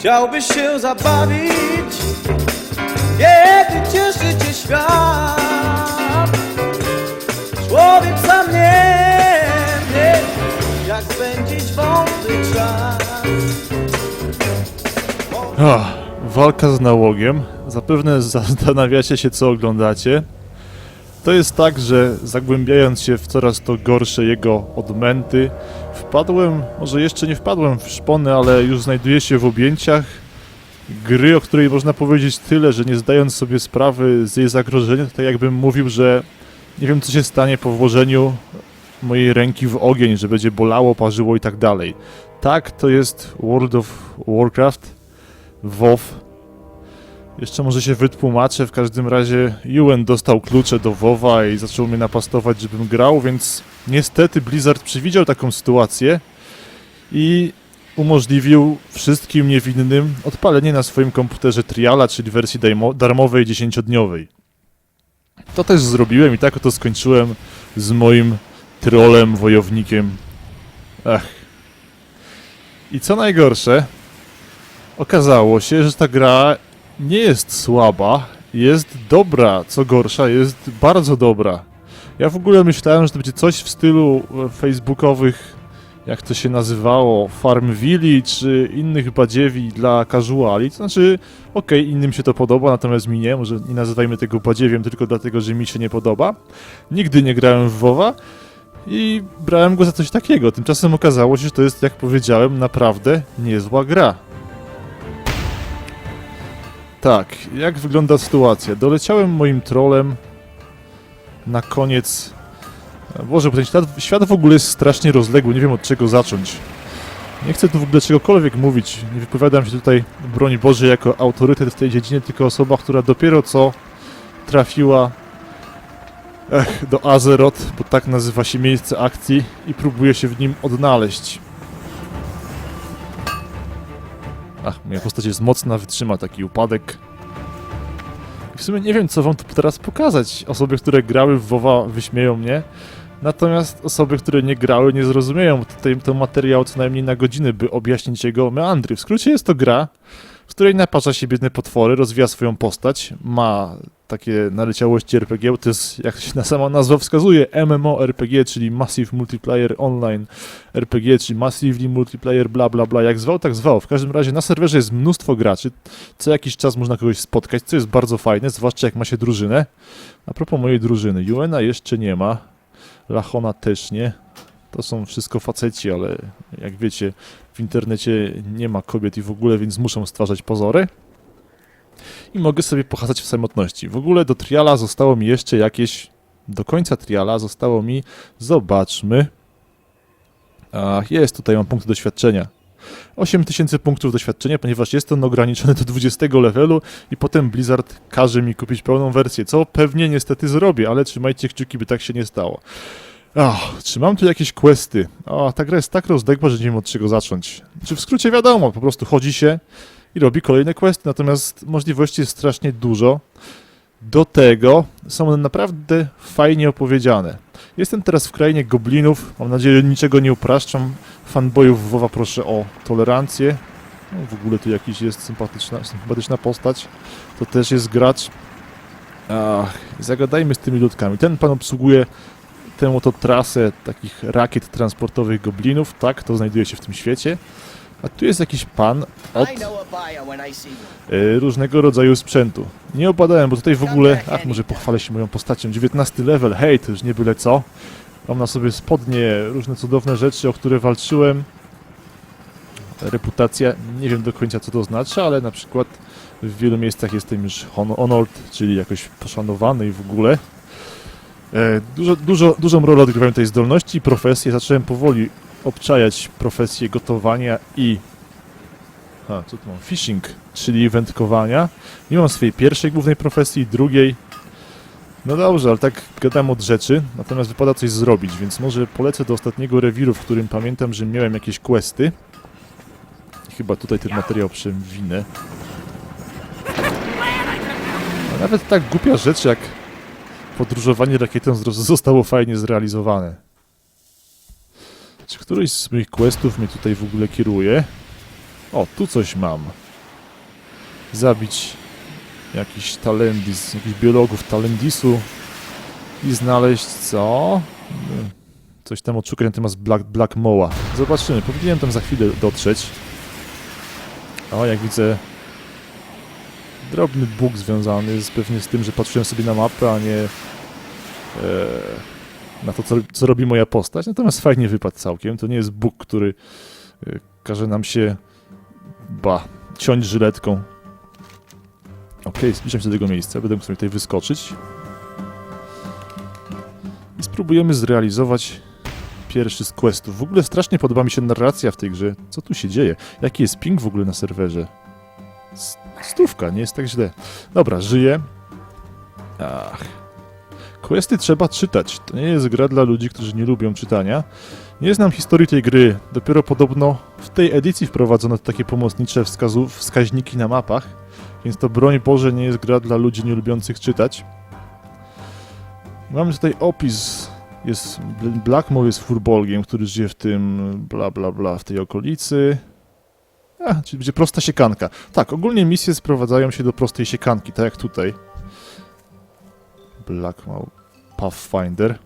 Chciałbyś się zabawić, kiedy cieszy cię świat. Człowiek sam nie wie, jak spędzić wolny czas. Ach, walka z nałogiem. Zapewne zastanawiacie się, co oglądacie. To jest tak, że zagłębiając się w coraz to gorsze jego odmęty, wpadłem, może jeszcze nie wpadłem w szpony, ale już znajduję się w objęciach gry, o której można powiedzieć tyle, że nie zdając sobie sprawy z jej zagrożenia, to tak jakbym mówił, że nie wiem, co się stanie po włożeniu mojej ręki w ogień, że będzie bolało, parzyło i tak dalej. Tak, to jest World of Warcraft. WoW. Jeszcze może się wytłumaczę, w każdym razie Ewan dostał klucze do WoWa i zaczął mnie napastować, żebym grał, więc niestety Blizzard przewidział taką sytuację i umożliwił wszystkim niewinnym odpalenie na swoim komputerze triala, czyli wersji darmowej 10-dniowej. To też zrobiłem i tak oto skończyłem z moim trolem, wojownikiem. Ach. I co najgorsze, Okazało się, że ta gra nie jest słaba, jest dobra, co gorsza, jest bardzo dobra. Ja w ogóle myślałem, że to będzie coś w stylu e, facebookowych, jak to się nazywało, Farmville czy innych badziewi dla casuali. To znaczy, okej, innym się to podoba, natomiast mi nie. Może nie nazywajmy tego badziewiem tylko dlatego, że mi się nie podoba. Nigdy nie grałem w WoWa i brałem go za coś takiego. Tymczasem okazało się, że to jest, jak powiedziałem, naprawdę niezła gra. Tak, jak wygląda sytuacja? Doleciałem moim trolem na koniec. Boże, bo ten świat, świat w ogóle jest strasznie rozległy, nie wiem od czego zacząć. Nie chcę tu w ogóle czegokolwiek mówić. Nie wypowiadam się tutaj, broń Boże, jako autorytet w tej dziedzinie, tylko osoba, która dopiero co trafiła ech, do Azeroth, bo tak nazywa się miejsce akcji i próbuje się w nim odnaleźć. Ach, moja postać jest mocna, wytrzyma taki upadek. W sumie nie wiem, co wam tu teraz pokazać. Osoby, które grały w WoWa wyśmieją mnie, natomiast osoby, które nie grały, nie zrozumieją. Tutaj to materiał co najmniej na godziny, by objaśnić jego meandry. W skrócie jest to gra, w której naparza się biedne potwory, rozwija swoją postać, ma takie naleciałości RPG, to jest, jak się na sama nazwa wskazuje, MMORPG, czyli Massive Multiplayer Online RPG, czyli Massively Multiplayer, bla bla bla, jak zwał, tak zwał. W każdym razie na serwerze jest mnóstwo graczy, co jakiś czas można kogoś spotkać, co jest bardzo fajne, zwłaszcza jak ma się drużynę. A propos mojej drużyny, Juena jeszcze nie ma, Lachona też nie. To są wszystko faceci, ale jak wiecie, w internecie nie ma kobiet i w ogóle, więc muszą stwarzać pozory. I mogę sobie pochadzać w samotności. W ogóle do triala zostało mi jeszcze jakieś. Do końca triala zostało mi. Zobaczmy. Ach, jest, tutaj mam punkty doświadczenia. 8000 punktów doświadczenia, ponieważ jest on ograniczony do 20 levelu i potem Blizzard każe mi kupić pełną wersję, co pewnie niestety zrobię, ale trzymajcie kciuki, by tak się nie stało. Ach, czy mam tu jakieś questy? O, ta gra jest tak rozległa, że nie wiem od czego zacząć. Czy w skrócie wiadomo, po prostu chodzi się i robi kolejne questy, natomiast możliwości jest strasznie dużo. Do tego są one naprawdę fajnie opowiedziane. Jestem teraz w krainie goblinów, mam nadzieję, że niczego nie upraszczam. Fanboyów WoWa proszę o tolerancję. No, w ogóle tu jakiś jest sympatyczna, sympatyczna postać. To też jest gracz. Ach, zagadajmy z tymi ludkami. Ten pan obsługuje tę oto trasę takich rakiet transportowych goblinów, tak, to znajduje się w tym świecie. A tu jest jakiś pan od e, różnego rodzaju sprzętu. Nie obadałem, bo tutaj w ogóle, ach, może pochwalę się moją postacią, 19 level, hej, to już nie byle co. Mam na sobie spodnie, różne cudowne rzeczy, o które walczyłem. Reputacja, nie wiem do końca co to znaczy, ale na przykład w wielu miejscach jestem już hon- honored, czyli jakoś poszanowany i w ogóle. E, Dużo, dużo, dużą rolę odgrywają tej zdolności profesje. Zacząłem powoli obczajać profesję gotowania i a, co tu mam? Fishing, czyli wędkowania. Nie mam swojej pierwszej głównej profesji, drugiej. No dobrze, ale tak gadam od rzeczy, natomiast wypada coś zrobić, więc może polecę do ostatniego rewiru, w którym pamiętam, że miałem jakieś questy. Chyba tutaj ten materiał przewinę. A nawet tak głupia rzecz jak podróżowanie rakietą zostało fajnie zrealizowane. Czy któryś z moich questów mnie tutaj w ogóle kieruje? O, tu coś mam. zabić jakiś talendis, jakichś biologów talendisu i znaleźć co? Coś tam odszukać na temat Black, Black Moa. Zobaczymy, powinienem tam za chwilę dotrzeć. O, jak widzę, drobny bóg związany z, pewnie z tym, że patrzyłem sobie na mapę, a nie na to, co, co robi moja postać. Natomiast fajnie wypadł całkiem. To nie jest bóg, który e, każe nam się, ba, ciąć żyletką. Okej, zbliżam się do tego miejsca, będę mógł sobie tutaj wyskoczyć. I spróbujemy zrealizować pierwszy z questów. W ogóle strasznie podoba mi się narracja w tej grze. Co tu się dzieje? Jaki jest ping w ogóle na serwerze? Stówka, nie jest tak źle. Dobra, żyję. Ach. Questy trzeba czytać. To nie jest gra dla ludzi, którzy nie lubią czytania. Nie znam historii tej gry. Dopiero podobno w tej edycji wprowadzono takie pomocnicze wskazów, wskaźniki na mapach. Więc to broń Boże nie jest gra dla ludzi nie lubiących czytać. Mamy tutaj opis. Jest Blackmore jest furbolgiem, który żyje w tym bla bla bla w tej okolicy. A, czyli będzie prosta siekanka. Tak, ogólnie misje sprowadzają się do prostej siekanki, tak jak tutaj. Blackmore Pathfinder.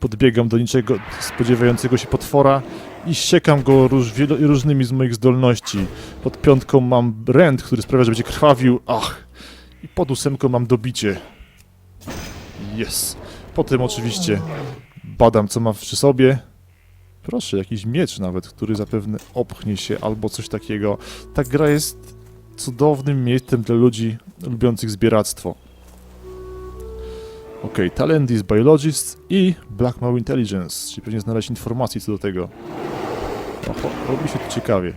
Podbiegam do niczego spodziewającego się potwora i siekam go róż, różnymi z moich zdolności. Pod piątką mam ręd, który sprawia, że będzie krwawił. Ach! I pod ósemką mam dobicie. Yes. Potem oczywiście badam, co mam przy sobie. Proszę, jakiś miecz nawet, który zapewne opchnie się albo coś takiego. Ta gra jest cudownym miejscem dla ludzi lubiących zbieractwo. Ok, Talent is Biologist i Blackmail Intelligence, czyli pewnie znaleźć informacji co do tego. Oho, robi się tu ciekawie.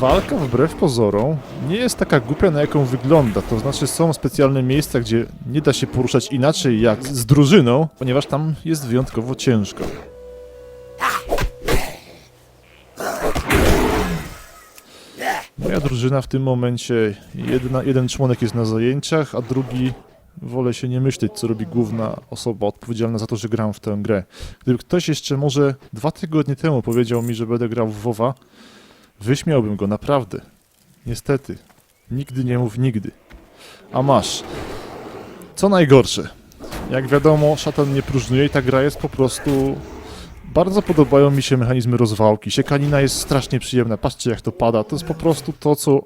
Walka wbrew pozorom nie jest taka głupia, na jaką wygląda. To znaczy są specjalne miejsca, gdzie nie da się poruszać inaczej jak z drużyną, ponieważ tam jest wyjątkowo ciężko. Moja drużyna w tym momencie, jedna, jeden członek jest na zajęciach, a drugi wolę się nie myśleć, co robi główna osoba odpowiedzialna za to, że gram w tę grę. Gdyby ktoś jeszcze może dwa tygodnie temu powiedział mi, że będę grał w WoWa, wyśmiałbym go naprawdę. Niestety. Nigdy nie mów nigdy. A masz. Co najgorsze. Jak wiadomo, szatan nie próżnuje i ta gra jest po prostu... Bardzo podobają mi się mechanizmy rozwałki. Siekanina jest strasznie przyjemna. Patrzcie jak to pada. To jest po prostu to, co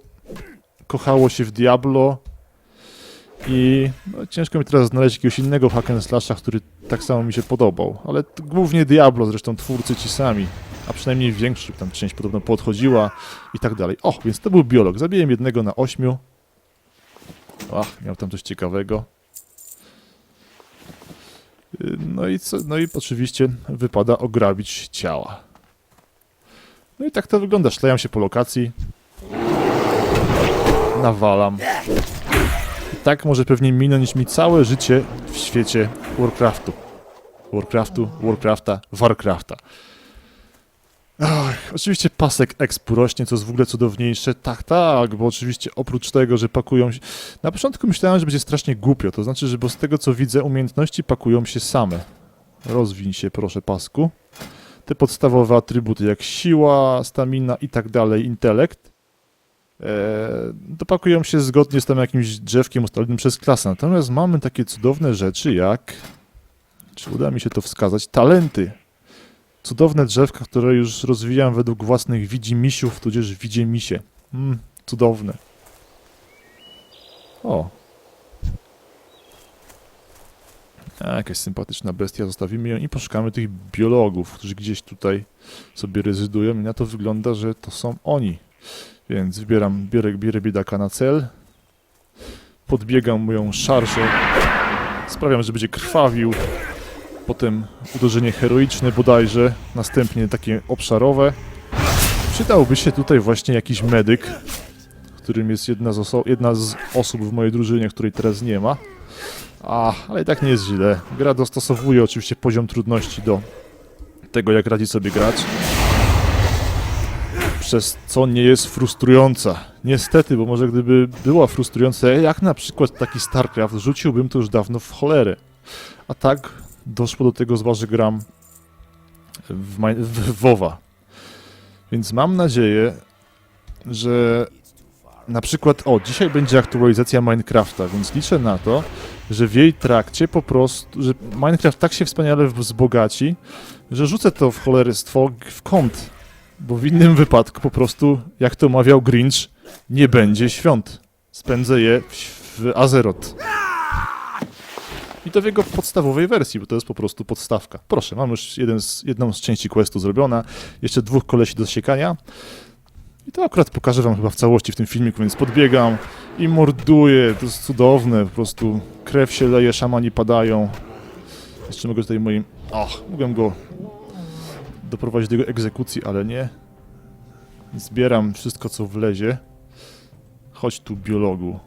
kochało się w Diablo. I no, ciężko mi teraz znaleźć jakiegoś innego hack który tak samo mi się podobał. Ale głównie Diablo, zresztą twórcy ci sami. A przynajmniej większość tam część podobno podchodziła i tak dalej. O, więc to był biolog. Zabiłem jednego na ośmiu. Ach, miał tam coś ciekawego. No i, co, no i oczywiście wypada ograbić ciała. No i tak to wygląda. Szlejam się po lokacji. Nawalam. I tak może pewnie minąć mi całe życie w świecie Warcraftu. Warcraftu, Warcrafta, Warcrafta. Ach, oczywiście pasek expu rośnie, co jest w ogóle cudowniejsze. Tak, tak, bo oczywiście oprócz tego, że pakują się... Na początku myślałem, że będzie strasznie głupio, to znaczy, że bo z tego co widzę, umiejętności pakują się same. Rozwiń się proszę pasku. Te podstawowe atrybuty jak siła, stamina i tak dalej, intelekt, e, dopakują się zgodnie z tam jakimś drzewkiem ustalonym przez klasę. Natomiast mamy takie cudowne rzeczy jak... Czy uda mi się to wskazać? Talenty. Cudowne drzewka, które już rozwijam według własnych widzimisiów, tudzież widziemisie. Mm, cudowne. O. A, jakaś sympatyczna bestia, zostawimy ją i poszukamy tych biologów, którzy gdzieś tutaj sobie rezydują i na to wygląda, że to są oni. Więc wybieram, bierę, bierę biedaka na cel, podbiegam moją szarżę, sprawiam, że będzie krwawił, potem uderzenie heroiczne bodajże, następnie takie obszarowe. Przydałby się tutaj właśnie jakiś medyk, którym jest jedna z, oso- jedna z osób w mojej drużynie, której teraz nie ma. A, ale i tak nie jest źle. Gra dostosowuje oczywiście poziom trudności do tego, jak radzi sobie grać. Przez co nie jest frustrująca. Niestety, bo może gdyby była frustrująca, jak na przykład taki StarCraft, rzuciłbym to już dawno w cholerę. A tak doszło do tego zła, że gram w, w WoWa. Więc mam nadzieję, że na przykład, o, dzisiaj będzie aktualizacja Minecrafta, więc liczę na to, że w jej trakcie po prostu, że Minecraft tak się wspaniale wzbogaci, że rzucę to w cholerystwo w kąt. Bo w innym wypadku po prostu, jak to mawiał Grinch, nie będzie świąt. Spędzę je w, w Azeroth. I to w jego podstawowej wersji, bo to jest po prostu podstawka. Proszę, mam już jeden z, jedną z części questu zrobiona, jeszcze dwóch kolesi do siekania. I to akurat pokażę wam chyba w całości w tym filmiku, więc podbiegam i morduję. To jest cudowne, po prostu krew się leje, szamani padają. Jeszcze mogę tutaj moim... Och, mogłem go doprowadzić do jego egzekucji, ale nie. Zbieram wszystko, co wlezie. Chodź tu, biologu.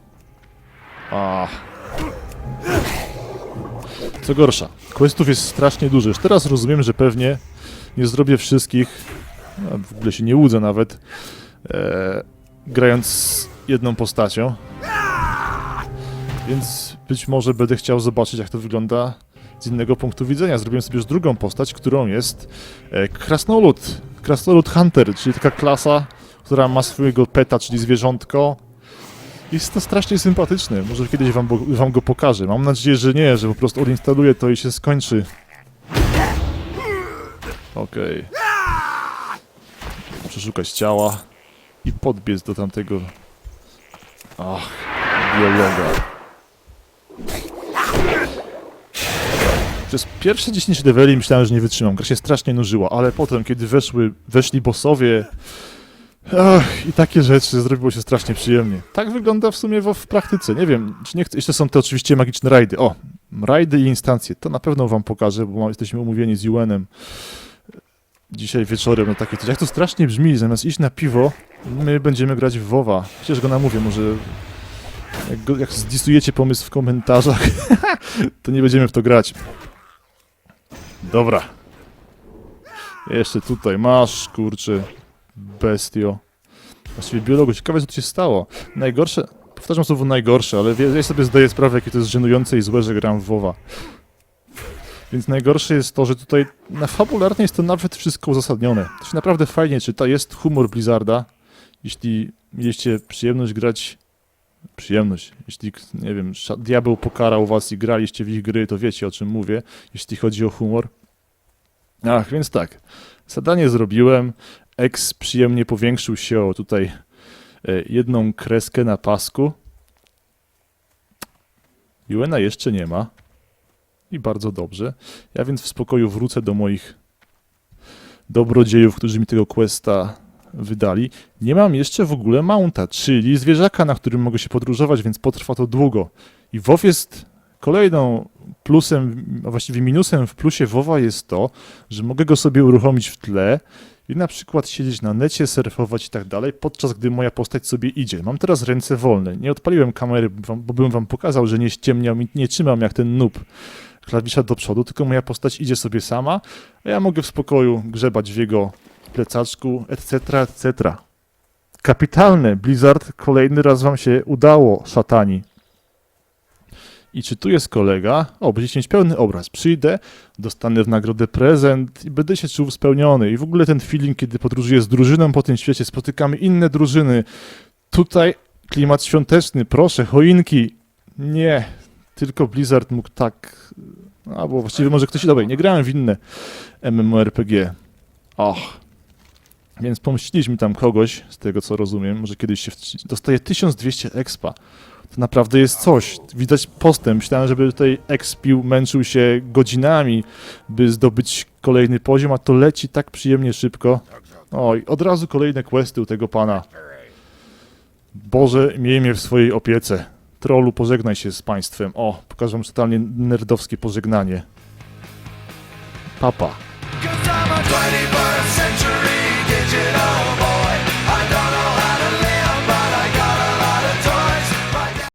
Ach. Co gorsza, questów jest strasznie dużo. Już teraz rozumiem, że pewnie nie zrobię wszystkich, no, w ogóle się nie łudzę nawet, e, grając jedną postacią. Więc być może będę chciał zobaczyć, jak to wygląda z innego punktu widzenia. Zrobiłem sobie już drugą postać, którą jest e, Krasnolud. Krasnolud Hunter, czyli taka klasa, która ma swojego peta, czyli zwierzątko. Jest to strasznie sympatyczne. Może kiedyś wam, wam go pokażę. Mam nadzieję, że nie, że po prostu odinstaluję to i się skończy. Okej. Przeszukać ciała i podbiec do tamtego. Ach, biologa. Przez pierwsze 10 leveli myślałem, że nie wytrzymam. Gra się strasznie nużyła, ale potem, kiedy weszły, weszli bossowie ach, i takie rzeczy, zrobiło się strasznie przyjemnie. Tak wygląda w sumie w, w praktyce. Nie wiem, czy nie chcę. Jeszcze są te oczywiście magiczne rajdy. O, rajdy i instancje. To na pewno wam pokażę, bo jesteśmy umówieni z UN-em dzisiaj wieczorem na takie coś. Jak to strasznie brzmi, zamiast iść na piwo, my będziemy grać w WoWa. Chociaż go namówię, może jak, go, jak zdisujecie pomysł w komentarzach, to nie będziemy w to grać. Dobra. Jeszcze tutaj masz, kurczę, bestio. Właściwie biologu, ciekawe co tu się stało. Najgorsze, powtarzam słowo najgorsze, ale ja sobie zdaję sprawę, jakie to jest żenujące i złe, że gram w WoWa. Więc najgorsze jest to, że tutaj na fabularnie jest to nawet wszystko uzasadnione. To się naprawdę fajnie czyta, jest humor Blizzarda. Jeśli mieliście przyjemność grać... Przyjemność. Jeśli, nie wiem, diabeł pokarał was i graliście w ich gry, to wiecie o czym mówię, jeśli chodzi o humor. Ach, więc tak. Zadanie zrobiłem. X przyjemnie powiększył się o tutaj e, jedną kreskę na pasku. Juena jeszcze nie ma. I bardzo dobrze. Ja więc w spokoju wrócę do moich dobrodziejów, którzy mi tego questa wydali. Nie mam jeszcze w ogóle mounta, czyli zwierzaka, na którym mogę się podróżować, więc potrwa to długo. I WoW jest kolejną plusem, a właściwie minusem w plusie WoWa jest to, że mogę go sobie uruchomić w tle i na przykład siedzieć na necie, surfować i tak dalej, podczas gdy moja postać sobie idzie. Mam teraz ręce wolne. Nie odpaliłem kamery, bo bym wam pokazał, że nie ściemniam i nie trzymam jak ten noob klawisza do przodu, tylko moja postać idzie sobie sama, a ja mogę w spokoju grzebać w jego plecaczku, etc., etc. Kapitalne, Blizzard, kolejny raz wam się udało, szatani. I czy tu jest kolega? O, będziecie mieć pełny obraz. Przyjdę, dostanę w nagrodę prezent i będę się czuł spełniony. I w ogóle ten feeling, kiedy podróżuję z drużyną po tym świecie, spotykamy inne drużyny. Tutaj klimat świąteczny, proszę, choinki. Nie, tylko Blizzard mógł tak. Albo właściwie może ktoś. Dobra, nie grałem w inne MMORPG. Och. Więc pomściliśmy tam kogoś, z tego co rozumiem, może kiedyś się. W... Dostaje 1200 expa. To naprawdę jest coś. Widać postęp. Myślałem, żeby tutaj expił, męczył się godzinami, by zdobyć kolejny poziom, a to leci tak przyjemnie szybko. Oj, od razu kolejne questy u tego pana. Boże, miej mnie w swojej opiece. Trollu, pożegnaj się z państwem. O, pokażę wam totalnie nerdowskie pożegnanie. Papa.